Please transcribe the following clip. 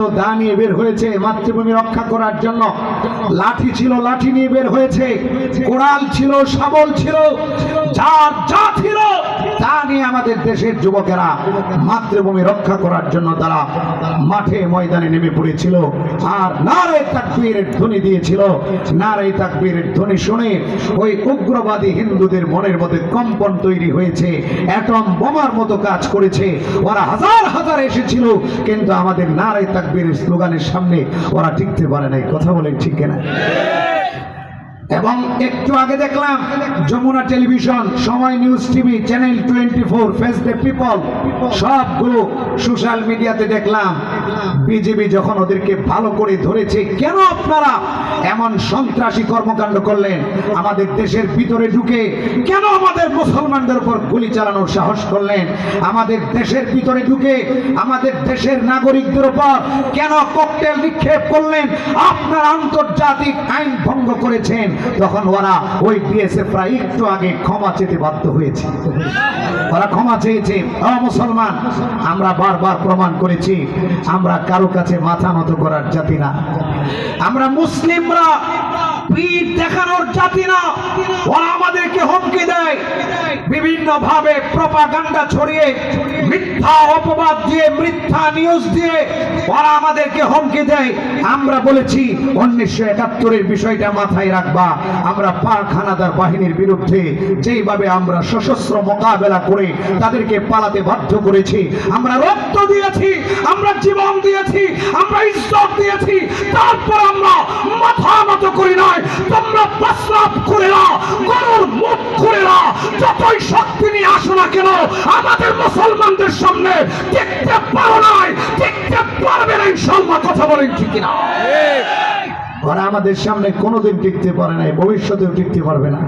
দা নিয়ে বের হয়েছে মাতৃভূমি রক্ষা করার জন্য। লাঠি ছিল, লাঠি নিয়ে বের হয়েছে। কোড়াল ছিল, শাবল ছিল, যার যা ছিল নিয়ে আমাদের দেশের যুবকেরা মাতৃভূমি রক্ষা করার জন্য তারা মাঠে ময়দানে নেমে পড়েছিল। আর নারে তাকবীরের ধ্বনি দিয়েছিল। নারে তাকবীরের ধ্বনি শুনে ওই উগ্রবাদী হিন্দুদের মনের মধ্যে কম্পন তৈরি হয়েছে। অ্যাটম বোমার মতো কাজ করেছে। ওরা হাজার হাজার এসেছিল, কিন্তু আমাদের নারে তাকবীরের স্লোগানের সামনে ওরা টিকতে পারে নাই। কথা বলেন ঠিক না এবং একটু আগে দেখলাম Jamuna television, Somoy news TV, channel twenty four, face the people, সবগুলো সোশ্যাল মিডিয়াতে দেখলাম। বিজেপি যখন ওদেরকে ভালো করে ধরেছে, কেন আপনারা এমন সন্ত্রাসী কর্মকাণ্ড করলেন? আমাদের দেশের ভিতরে ঢুকে কেন আমাদের মুসলমানদের উপর গুলি চালানোর সাহস করলেন? আমাদের দেশের ভিতরে ঢুকে আমাদের দেশের নাগরিকদের উপর কেন ককটেল নিক্ষেপ করলেন? আপনার আন্তর্জাতিক আইন ভঙ্গ করেছেন। তখন ওরা ওই বিএসএফরা একটু আগে ক্ষমা চেতে বাধ্য হয়েছে। ওরা ক্ষমা চেয়েছে মুসলমান, আমরা বারবার প্রমাণ করেছি, আমরা কারও কাছে মাথা নত করার জাতি না। আমরা মুসলিমরা পিঠ দেখানোর জাতি না। ওরা আমাদেরকে হুমকি দেয়। প্রপাগান্ডা ছড়িয়ে, মিথ্যা অপবাদ দিয়ে, মিথ্যা নিউজ দিয়ে ওরা আমাদেরকে হুমকি দেয়। আমরা বলেছি, উনিশশো একাত্তরের বিষয়টা মাথায় রাখবা। আমরা পাক হানাদার বাহিনীর বিরুদ্ধে যেইভাবে আমরা সশস্ত্র মোকাবেলা করে তাদেরকে পালাতে বাধ্য করেছি, আমরা রক্ত দিয়েছি, আমরা জীবন দিয়েছি, আমরা ইজ্জত দিয়েছি, তারপর আমাদের মুসলমানদের সামনে দেখতে পারো নাই দেখতে পারবে না ইনশাল্লাহ কথা বলেন ঠিক না ওরা আমাদের সামনে কোনোদিন টিকতে পারে নাই ভবিষ্যতেও টিকতে পারবে না।